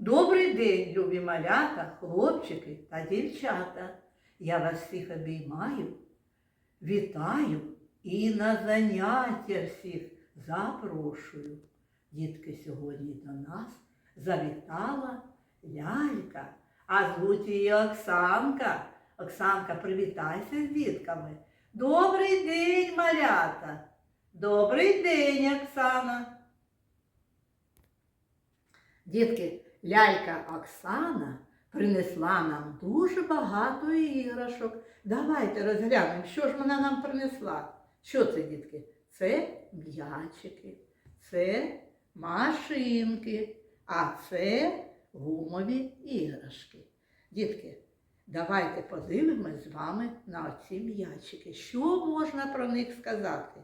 Добрий день, любі малята, хлопчики та дівчата. Я вас всіх обіймаю, вітаю і на заняття всіх запрошую. Дітки, сьогодні до нас завітала лялька, а звуть її Оксанка. Оксанка, привітайся з дітками. Добрий день, малята! Добрий день, Оксана! Дітки, лялька Оксана принесла нам дуже багато іграшок. Давайте розглянемо, що ж вона нам принесла. Що це, дітки? Це м'ячики, це машинки, а це гумові іграшки. Дітки, давайте подивимось з вами на ці м'ячики. Що можна про них сказати?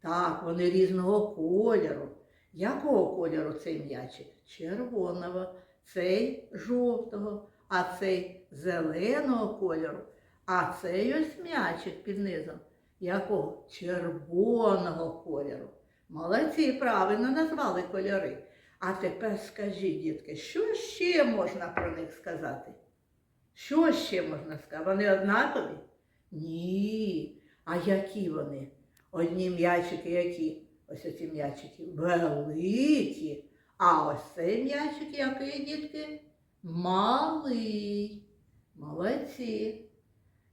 Так, вони різного кольору. Якого кольору цей м'ячик? Червоного, цей жовтого, а цей зеленого кольору. А цей ось м'ячик під низом. Якого? Червоного кольору. Молодці, правильно назвали кольори. А тепер скажіть, дітки, що ще можна про них сказати? Що ще можна сказати? Вони однакові? Ні. А які вони? Одні м'ячики які? Ось оці м'ячики великі. А ось цей м'ячик який, дітки? Малий. Молодці.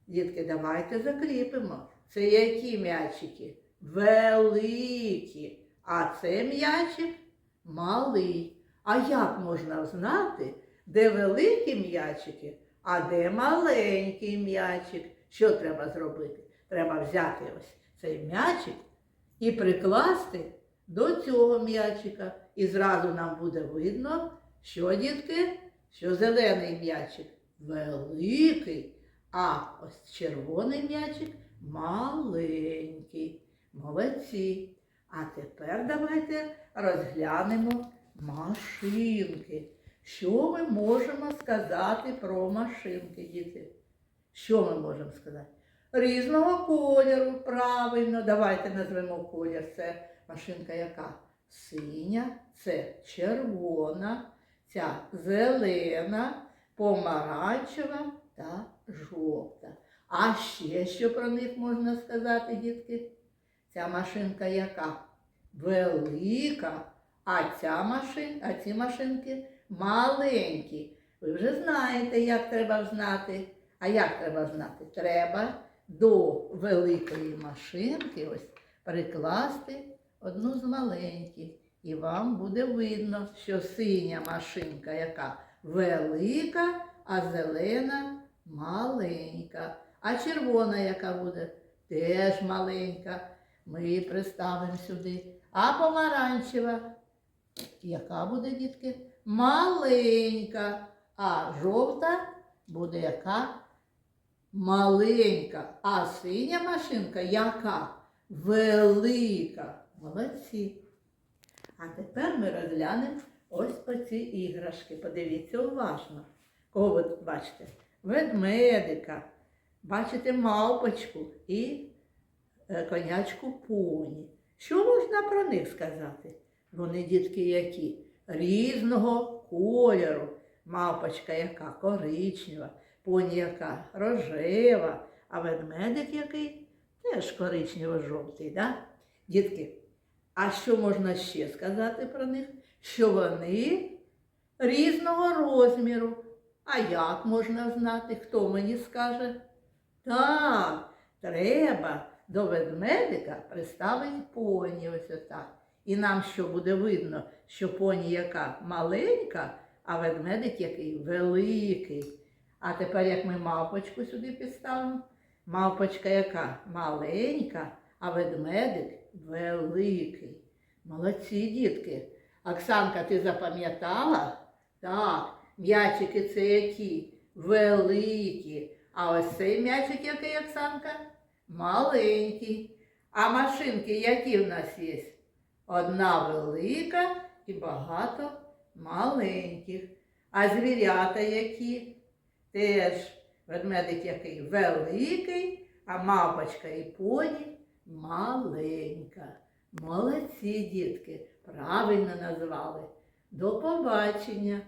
Дітки, давайте закріпимо. Це які м'ячики? Великі. А це м'ячик малий. А як можна знати, де великі м'ячики, а де маленький м'ячик? Що треба зробити? Треба взяти ось цей м'ячик і прикласти до цього м'ячика. І зразу нам буде видно, що, дітки, що зелений м'ячик великий, а ось червоний м'ячик маленький. Молодці. А тепер давайте розглянемо машинки. Що ми можемо сказати про машинки, діти? Що ми можемо сказати? Різного кольору, правильно, давайте назвемо колір. Це машинка яка? Синя, це червона, ця зелена, помаранчева та жовта. А ще що про них можна сказати, дітки? Ця машинка яка? Велика, а ця машин, а ці машинки маленькі. Ви вже знаєте, як треба знати. А як треба знати? Треба до великої машинки ось прикласти одну з маленьких. І вам буде видно, що синя машинка, яка велика, а зелена маленька. А червона, яка буде, теж маленька. Ми приставимо сюди. А помаранчева, яка буде, дітки? Маленька. А жовта буде яка? Маленька. А синя машинка яка? Велика. Молодці. А тепер ми розглянемо ось оці іграшки. Подивіться уважно. Кого ви бачите? Ведмедика. Бачите мавпочку і е, конячку поні. Що можна про них сказати? Вони дітки які? Різного кольору. Мавпочка яка коричнева, поні яка рожева, а ведмедик який теж коричнево-жовтий. Да? Дітки, а що можна ще сказати про них? Що вони різного розміру. А як можна знати, хто мені скаже? Так, треба до ведмедика приставити поні ось отак. І нам що буде видно, що поні яка маленька, а ведмедик який великий. А тепер як ми мавпочку сюди підставимо, мавпочка яка маленька, а ведмедик великий. Молодці дітки. Оксанка, ти запам'ятала? Так, м'ячики це які? Великі. А ось цей м'ячик який, Оксанка? Маленький. А машинки які в нас є? Одна велика і багато маленьких. А звірята які? Теж ведмедик який великий, а мавпочка і поні маленька. Молодці, дітки, правильно назвали. До побачення!